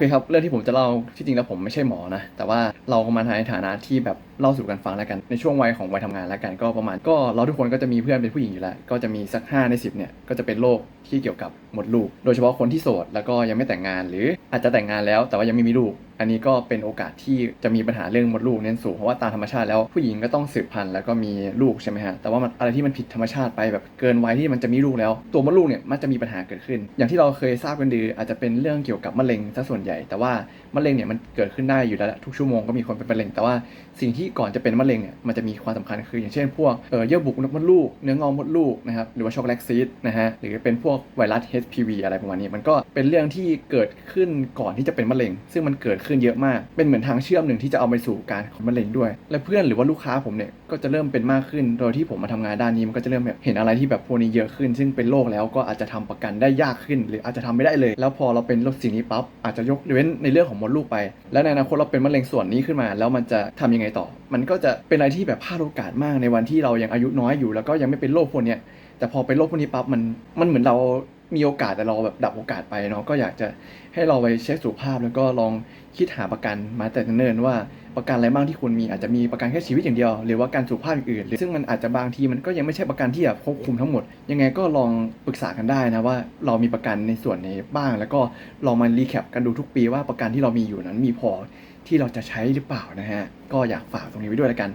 เคครับ เรื่องที่ผมจะเล่าที่จริงแล้วผมไม่ใช่หมอนะ แต่ว่าเรามาในฐานะที่แบบเล่าสู่กันฟังแล้วกัน ในช่วงวัยของวัยทำงานแล้วกันก็ประมาณก็เราทุกคนก็จะมีเพื่อนเป็นผู้หญิงอยู่แล้ว ก็จะมีสัก 5 ใน 10เนี่ยก็จะเป็นโรคที่เกี่ยวกับหมดลูก โดยเฉพาะคนที่โสดแล้วก็ยังไม่แต่งงานหรืออาจจะแต่งงานแล้วแต่ว่ายังไม่มีลูก อันนี้ก็เป็นโอกาสที่จะมีปัญหาเรื่องมดลูกเนี่ยสูงเพราะว่าตามธรรมชาติแล้วผู้หญิงก็ต้องสืบพันธุ์แล้วก็มีลูกใช่ไหมฮะแต่ว่ามันอะไรที่มันผิดธรรมชาติไปแบบเกินวัยที่มันจะมีลูกแล้ว ตัวมดลูกเนี่ยมันจะมีปัญหาเกิดขึ้น อย่างที่เราเคยทราบกันดีอาจจะเป็นเรื่องเกี่ยวกับมะเร็งซะส่วนใหญ่ แต่ว่ามะเร็งเนี่ยมันเกิดขึ้นได้อยู่แล้วทุกชั่วโมงก็มีคนเป็นมะเร็ง แต่ว่าสิ่งที่ก่อนจะเป็นมะเร็งเนี่ยมันจะมีความสำคัญคือ อย่างเช่นพวกเยื่อบุมดลูกเนื้องอกมดลูกนะครับหรือว่าช็อกโกแลตซีดนะฮะหรือเป็นพวกไวรัส HPV อะไรประมาณนี้ มันก็เป็นเรื่องที่เกิดขึ้นก่อนที่จะเป็นมะเร็ง ซึ่งมันเกิดขึ้นเยอะมาก เป็นเหมือนทางเชื่อมหนึ่งที่จะเอาไปสู่การของมะเร็งด้วย และเพื่อนหรือว่าลูกค้าผมเนี่ยก็จะเริ่มเป็นมากขึ้น โดยที่ผมมาทำงานด้านนี้มันก็จะเริ่มแบบเห็นอะไรที่แบบพวกนี้เยอะขึ้น ซึ่งเป็นโรคแล้วก็อาจจะทำประกันได้ยากขึ้น หรืออาจจะทำไม่ได้เลย แล้วพอเราเป็นโรคสิ่งนี้ปั๊บอาจจะยกเว้นในเรื่องของมดลูกไป และในอนาคตเราเป็นมะเร็งส่วนนี้ขึ้นมา แล้วมันจะทำยังไงต่อ มันก็จะเป็นอะไรที่แบบพลาดโอกาสมากในวันที่เรายังอายุน้อยอยู่ แล้วก็ยังไม่เป็นโรคพวกนี้แต่พอเป็นโรคพวกนี้ปั๊บมันมันเหมือนเรา มีโอกาสแต่เราแบบดับโอกาสไปเนาะก็อยากจะให้เราไปเช็คสุขภาพ แล้วก็ลองคิดหาประกันมาแต่เนิ่นว่าประกันอะไรบ้างที่คุณมีอาจจะมีประกันแค่ชีวิตอย่างเดียว หรือว่าการสุขภาพอื่นซึ่งมันอาจจะบางทีมันก็ยังไม่ใช่ประกันที่แบบควบคุมทั้งหมด ยังไงก็ลองปรึกษากันได้นะว่าเรามีประกันในส่วนไหนบ้าง แล้วก็ลองมารีแคปกันดูทุกปีว่าประกันที่เรามีอยู่นั้นมีพอที่เราจะใช้หรือเปล่านะฮะก็อยากฝากตรงนี้ไว้ด้วยแล้วกัน